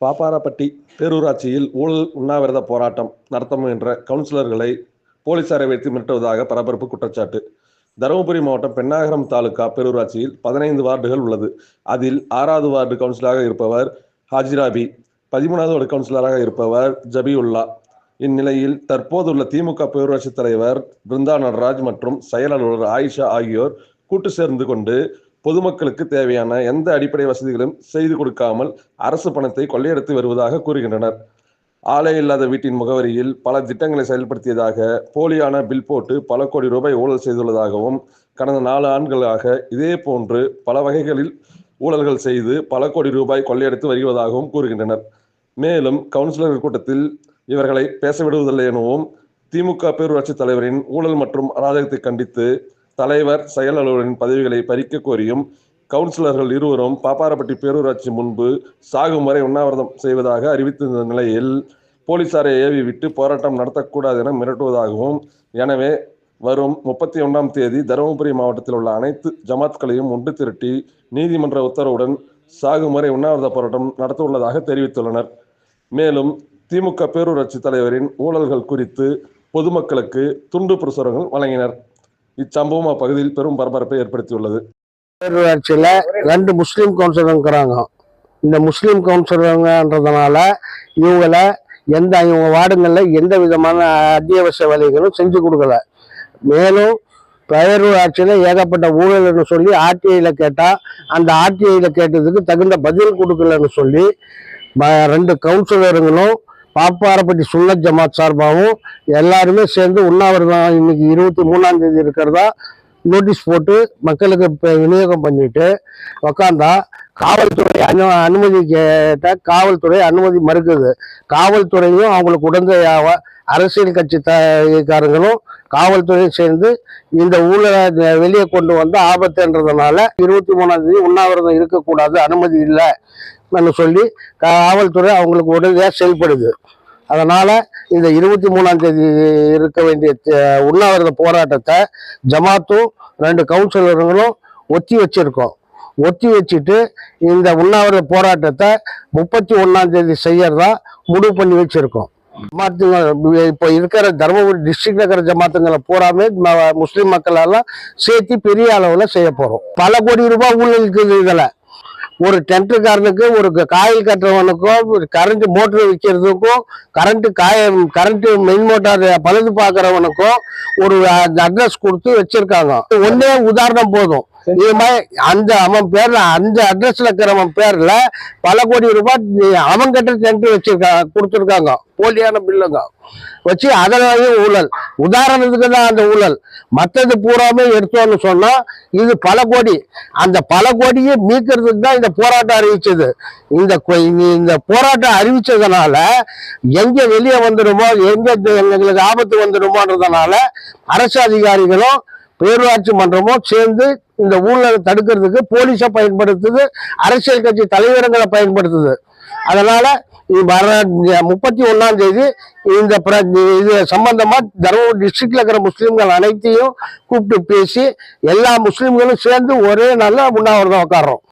பாப்பாரப்பட்டி பேரூராட்சியில் ஊழல் உண்ணாவிரத போராட்டம் நடத்த முயன்ற கவுன்சிலர்களை போலீசாரை வைத்து மிரட்டுவதாக பரபரப்பு குற்றச்சாட்டு. தருமபுரி மாவட்டம் பெண்ணாகரம் தாலுகா பேரூராட்சியில் பதினைந்து வார்டுகள் உள்ளது. அதில் ஆறாவது வார்டு கவுன்சிலராக இருப்பவர் ஹாஜிராபி பதிமூணாவது வார்டு கவுன்சிலராக இருப்பவர் ஜபியுல்லா இந்நிலையில் தற்போதுள்ள திமுக பேரூராட்சி தலைவர் பிருந்தா நடராஜ் மற்றும் செயலாளர் ஆயிஷா ஆகியோர் கூட்டு சேர்ந்து கொண்டு பொதுமக்களுக்கு தேவையான எந்த அடிப்படை வசதிகளும் செய்து கொடுக்காமல் அரசு பணத்தை கொள்ளையடித்து வருவதாக கூறுகின்றனர். ஆலை இல்லாத வீட்டின் முகவரியில் பல திட்டங்களை செயல்படுத்தியதாக போலியான பில் போட்டு பல கோடி ரூபாய் ஊழல் செய்துள்ளதாகவும் கடந்த நாலு ஆண்டுகளாக இதே போன்று பல வகைகளில் ஊழல்கள் செய்து பல கோடி ரூபாய் கொள்ளையடித்து வருவதாகவும் கூறுகின்றனர். மேலும் கவுன்சிலர்கள் கூட்டத்தில் இவர்களை பேச விடுவதில்லை எனவும் திமுக பேரூராட்சி தலைவரின் ஊழல் மற்றும் அராஜகத்தை கண்டித்து தலைவர் செயல் அலுவலரின் பதவிகளை பறிக்க கோரியும் கவுன்சிலர்கள் இருவரும் பாப்பாரப்பட்டி பேரூராட்சி முன்பு சாகும் வரை உண்ணாவிரதம் செய்வதாக அறிவித்திருந்த நிலையில் போலீசாரை ஏவி விட்டு போராட்டம் நடத்தக்கூடாது என மிரட்டுவதாகவும் எனவே வரும் முப்பத்தி ஒன்றாம் தேதி தருமபுரி மாவட்டத்தில் உள்ள அனைத்து ஜமாத்களையும் ஒன்று திரட்டி நீதிமன்ற உத்தரவுடன் சாகுமுறை உண்ணாவிரத போராட்டம் நடத்தவுள்ளதாக தெரிவித்துள்ளனர். மேலும் திமுக பேரூராட்சி தலைவரின் ஊழல்கள் குறித்து பொதுமக்களுக்கு துண்டு பிரசுரங்கள் வழங்கினர். இச்சம்பவம் அப்பகுதியில் பெரும் பரபரப்பை ஏற்படுத்தியுள்ளது. பேரூராட்சியில் ரெண்டு முஸ்லீம் கவுன்சிலர் இருக்கிறாங்க. இந்த முஸ்லீம் கவுன்சிலருங்கன்றதுனால இவங்கள எந்த இவங்க வார்டுங்களில் எந்த விதமான அத்தியாவசிய வேலைகளும் செஞ்சு கொடுக்கல. மேலும் பேரூராட்சியில் ஏகப்பட்ட ஊழல்னு சொல்லி ஆர்டிஐயில் கேட்டால் அந்த ஆர்டிஐயில் கேட்டதுக்கு தகுந்த பதில் கொடுக்கலன்னு சொல்லி ரெண்டு கவுன்சிலருங்களும் பாப்பாரப்பட்டி சுள்ள ஜமாத் சார்பாகவும் எல்லாருமே சேர்ந்து உண்ணாவிரதம் இன்னைக்கு இருபத்தி மூணாம் தேதி இருக்கிறதா நோட்டீஸ் போட்டு மக்களுக்கு இப்போ விநியோகம் பண்ணிட்டு உக்காந்தா காவல்துறை அனு அனுமதி கேட்ட காவல்துறை அனுமதி மறுக்குது. காவல்துறையும் அவங்களுக்கு உடந்தையாக அரசியல் கட்சி காரங்களும் காவல்துறை சேர்ந்து இந்த ஊழல வெளியே கொண்டு வந்து ஆபத்துன்றதுனால இருபத்தி மூணாம் தேதி உண்ணாவிரதம் இருக்கக்கூடாது அனுமதி இல்லைன்னு சொல்லி காவல்துறை அவங்களுக்கு உடனடியாக செயல்படுது. அதனால இந்த இருபத்தி மூணாம் தேதி இருக்க வேண்டிய உண்ணாவிரத போராட்டத்தை ஜமாத்தும் ரெண்டு கவுன்சிலர்களும் ஒத்தி வச்சிருக்கோம். ஒத்தி வச்சுட்டு இந்த உண்ணாவிரத போராட்டத்தை முப்பத்தி ஒன்னாம் தேதி செய்யறதா முடிவு பண்ணி வச்சிருக்கோம். ஜமாத்துங்க இப்போ இருக்கிற தருமபுரி டிஸ்ட்ரிக்ட்ல இருக்கிற ஜமாத்துங்களை பூராமே முஸ்லீம் மக்களெல்லாம் சேர்த்து பெரிய அளவில் செய்ய போறோம். பல கோடி ரூபாய் உள்ள இருக்குது இதுல. ஒரு டென்ட்டுக்காரனுக்கு ஒரு க- காயில் கட்டுறவனுக்கும் ஒரு கரண்ட் மோட்டர் விற்கிறதுக்கும் கரண்ட் காய கரண்ட் மின் மோட்டார் பழுது பார்க்குறவனுக்கும் ஒரு அட்ரஸ் கொடுத்து வச்சிருக்காங்க. ஒன்னே உதாரணம் போதும். இது மாதிரி அந்த அவன் பேர்ல அந்த அட்ரஸ்ல இருக்கிறவன் பேர்ல பல கோடி ரூபாய் அவன் கிட்ட டென்ட் வச்சிருக்காங்க கொடுத்துருக்காங்க. போலியான பில்லுங்க. வச்சு அதனாலையும் ஊழல். உதாரணத்துக்கு தான் அந்த ஊழல். மற்றது பூராமே எடுத்தோம்னு சொன்னா இது பல கோடி. அந்த பல கோடியை மீட்கிறதுக்கு தான் இந்த போராட்டம் அறிவிச்சது. இந்த கொ- இந்த போராட்டம் அறிவிச்சதுனால எங்க வெளியே வந்துடுமோ எங்க எங்களுக்கு ஆபத்து வந்துடுமோன்றதுனால அரசு அதிகாரிகளும் பேரூராட்சி மன்றமும் சேர்ந்து இந்த ஊழலை தடுக்கிறதுக்கு போலீஸை பயன்படுத்துது அரசியல் கட்சி தலைவர்களை பயன்படுத்துது. அதனால வர முப்பத்தி ஒன்னாம் தேதி இந்த இது சம்பந்தமா தருமபுரி டிஸ்ட்ரிக்ட்ல இருக்கிற முஸ்லீம்கள் அனைத்தையும் கூப்பிட்டு பேசி எல்லா முஸ்லீம்களும் சேர்ந்து ஒரே நாளில் உண்ணாவிரதம் உட்கார்றோம்.